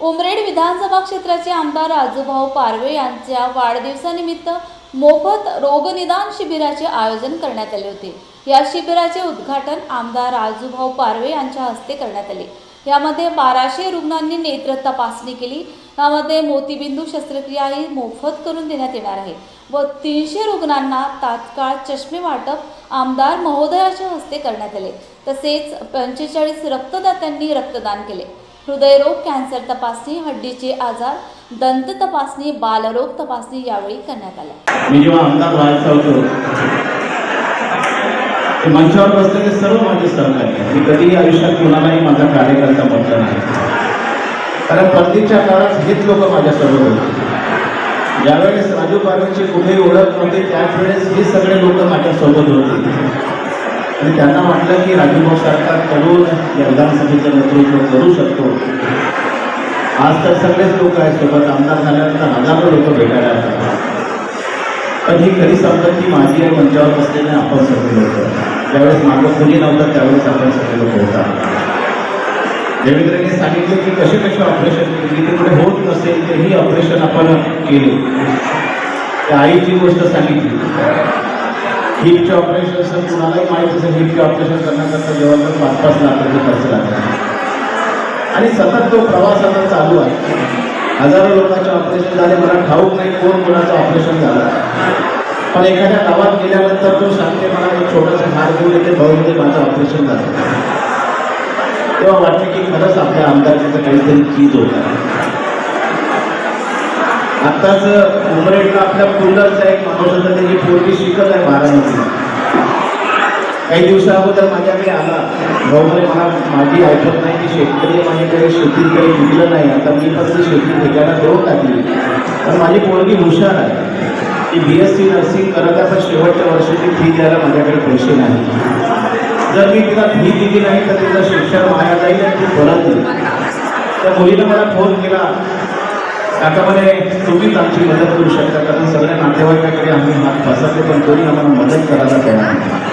उमरेड विधानसभा क्षेत्राचे आमदार राजूभाऊ पारवे यांच्या वाढदिवसानिमित्त मोफत रोगनिदान शिबिराचे आयोजन करण्यात आले होते. या शिबिराचे उद्घाटन आमदार राजूभाऊ पारवे यांच्या हस्ते करण्यात आले. यामध्ये बाराशे रुग्णांनी नेत्र तपासणी केली. यामध्ये मोतीबिंदू शस्त्रक्रियाही मोफत करून देण्यात येणार आहे व तीनशे रुग्णांना तात्काळ चष्मे वाटप आमदार महोदयाच्या हस्ते करण्यात आले. तसेच पंचेचाळीस रक्तदात्यांनी रक्तदान केले. हृदयरोग कॅन्सर तपासणी हड्डीचे आजार दंत तपासणी बालरोग तपासणी यावेळी करण्यात आल्या. मी जेव्हा आमदार व्हायचा होतो मंचावर बसलेले सर्व माझे सहकारी मी कधीही आयुष्यात कुणालाही माझा कार्यकर्ता म्हटलं नाही. कारण परतीच्या काळात हेच लोक माझ्यासोबत होते. ज्यावेळेस राजू पारवेची कुठेही ओळख नव्हती त्याच वेळेस हे सगळे लोक माझ्यासोबत होते. आणि त्यांना वाटलं की राजूभाऊ सरकार करून या विधानसभेचं नेतृत्व करू शकतो. आज तर सगळेच लोक आहेत सोबत आमदार झाल्यानंतर हजारो लोक भेटायला येतात. पण ही खरी संपत्ती माझी आहे मंचावर बसलेले आपण सगळे लोक. ज्यावेळेस मागं कुणी नव्हतं त्यावेळेस आपण सगळे लोक होता देवेंद्रने सांगितले की कसे कसे ऑपरेशन केली तिकडे होत नसेल तेही ऑपरेशन आपण केले. त्या आईची गोष्ट सांगितली. हिपचे ऑपरेशन सर कुणालाही माहीत असेल हिपचे ऑपरेशन करण्याकरता जवळजवळ पाच पाच लाख रुपये खर्च लागतात. आणि सतत तो प्रवास आता चालू आहे. हजारो लोकांचे ऑपरेशन झाले मला ठाऊक नाही कोण कोणाचं ऑपरेशन झालं. पण एखाद्या गावात गेल्यानंतर तो सांगते मला एक छोटासा हार घेऊन येते भाऊमध्ये माझं ऑपरेशन झालं. तेव्हा वाटलं की खरंच आपल्या आमदारकीचं काहीतरी चीज होतं आत्ताच उमरेडला आपल्या कुंडलचा एक माणूस होता पोरगी शिकत आहे बारामती काही दिवसा अगोदर माझ्याकडे आला. भाऊ म्हणे मला माझी ऐकत नाही की शेतकरी माझ्याकडे शेतीत काही विकलं नाही. आता मी फक्त शेती ठिकाणा देऊन टाकली. पण माझी पोरगी हुशार आहे. की बी एस सी नर्सिंग करत आहे पण शेवटच्या वर्षाची फी द्यायला माझ्याकडे पैसे नाही. जर मी तिला फी दिली नाही तर तिचं शिक्षण वाया जाईल आणि ती परत येईल. त्या मुलीनं मला फोन केला. काका म्हणे तुम्हीच आमची मदत करू शकता कारण सगळ्या नातेवाईकाकडे आम्ही हात पसरले पण कोणी आम्हाला मदत करायला तयार नाही